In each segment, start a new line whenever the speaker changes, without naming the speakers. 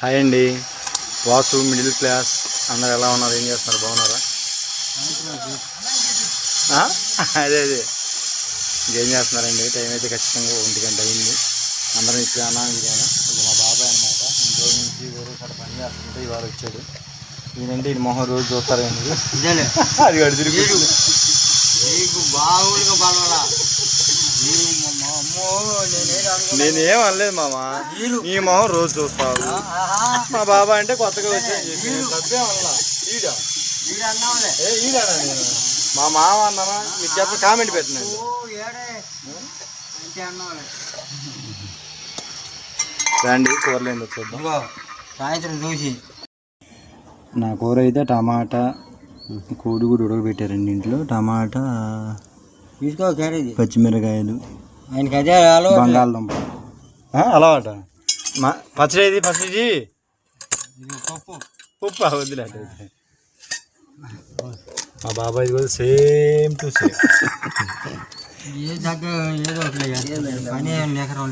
Hi అండి. Vasu middle class. అందరు ఎలా ఉన్నారు? ఏం చేస్తున్నారు? బాగున్నారా? అదే అదే. ఇంకేం చేస్తున్నారండి? టైం అయితే ఖచ్చితంగా ఒంటి గంట అయింది. అందరం ఇప్పుడు అనామిగాను ఇది మా బాబాయ్ అనమాట రోజుల నుంచి వేరే చోట పని చేస్తుంటే ఇవాళ వచ్చాడు. ఈయనంటే ఈ మొహం రోజు చూస్తారండి అది గడి తిరిగి
నీకు బాగులుగా
నేనేం అనలేదు మామ.
వీరు.
ఈ మొహం రోజు చూస్తావు. మా బాబాయ్ అంటే కొత్తగా నేను? మా మామ అన్నానా? మీరు చెప్ప కామెంట్ పెట్టినండి
ఓ ఏడే? అంతే అన్నావులే.
రండి కూరలు ఏందో చూద్దాం
సాయంత్రం చూసి.
నా కూర అయితే టమాటా కోడిగుడు ఉడకబెట్టారండి ఇంట్లో. టమాటా
తీసుకో క్యారేజీ.
పచ్చిమిరకాయలు.
ఆయనకి అదే అలవాటు.
బంగాళదుంప. అలవాట? మా పచ్చడి ఏది పచ్చడి
పప్పు.
ఉప్పు వద్దులే. మా బాబాయ్ కూడా సేమ్ టు సేమ్.
ఏ దగ్గర ఏదో ఒకటి చేస్తాడు. పని ఏం లేకరం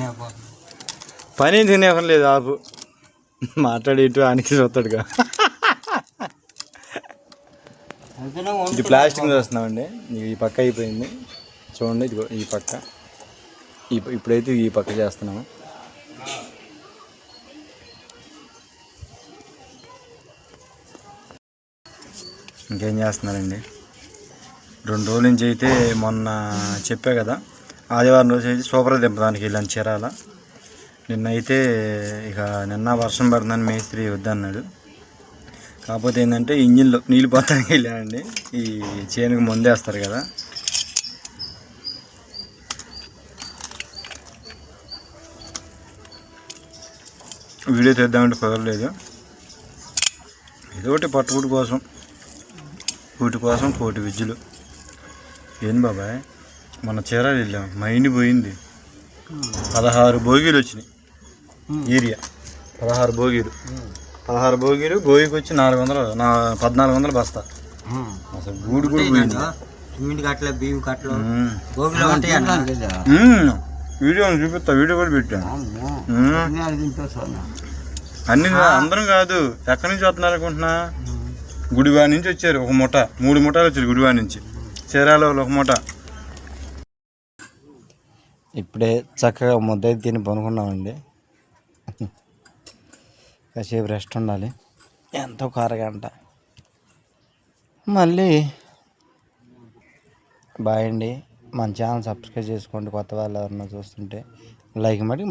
పని లేదు ఆపు. మాట్లాడి ఇటు ఆనికి చూస్తాడుగా. ఇది. ప్లాస్టిక్ చూస్తున్నామండి ఈ పక్క అయిపోయింది. చూడండి ఇదిగో ఈ పక్క. ఈ ఇప్పుడైతే ఈ పక్క చేస్తున్నాము. ఇంకేం చేస్తున్నారండి? రెండు రోజుల నుంచి అయితే మొన్న చెప్పా కదా ఆదివారం రోజు అయితే సూపర్ దింపడానికి వెళ్ళాను చీరాల. నిన్న అయితే ఇక నిన్న వర్షం పడుతుందని మేస్త్రి వద్దన్నాడు కాకపోతే ఏంటంటే ఇంజిన్లో నీళ్ళు పోతానికి వెళ్ళానండి. ఈ చేనుకు మందేస్తారు కదా. వీడియో తీద్దామంటే కుదరలేదు. ఏదో ఒకటి పట్టుకుడు కోసం కూటి కోసం కోటి విద్యులు. ఏం బాబాయ్ మన చీరాలు వెళ్ళాం మైండ్ పోయింది. పదహారు భోగిలు వచ్చినాయి. ఏరియా. పదహారు భోగిలు. పదహారు భోగిలు భోగికి వచ్చి నాలుగు వందలు నా పద్నాలుగు వందలు బస్తా. అసలు గూడు కూడా పోయింది.
సిమెంట్ కట్టలు బియ్యం కట్టలు. గోగులు ఉంటాయి అన్న
ఉమ్. వీడియో చూపిస్తా వీడియో కూడా పెట్టాను. అన్ని అందరం కాదు ఎక్కడి నుంచి వస్తున్నారు అనుకుంటున్నా? గుడివా నుంచి వచ్చారు ఒక ముఠ మూడు ముఠాలు వచ్చారు గుడివా నుంచి. చీరాల ఒక ముఠ ఇప్పుడే చక్కగా ముద్ద తిని పనుకున్నామండి. కాసేపు రెస్ట్ ఉండాలి. ఎంతో ఒక అరగంట మళ్ళీ బాయ్ అండి. మన ఛానల్ సబ్స్క్రైబ్ చేసుకోండి కొత్త వాళ్ళు ఎవరన్నా చూస్తుంటే. లైక్ మరి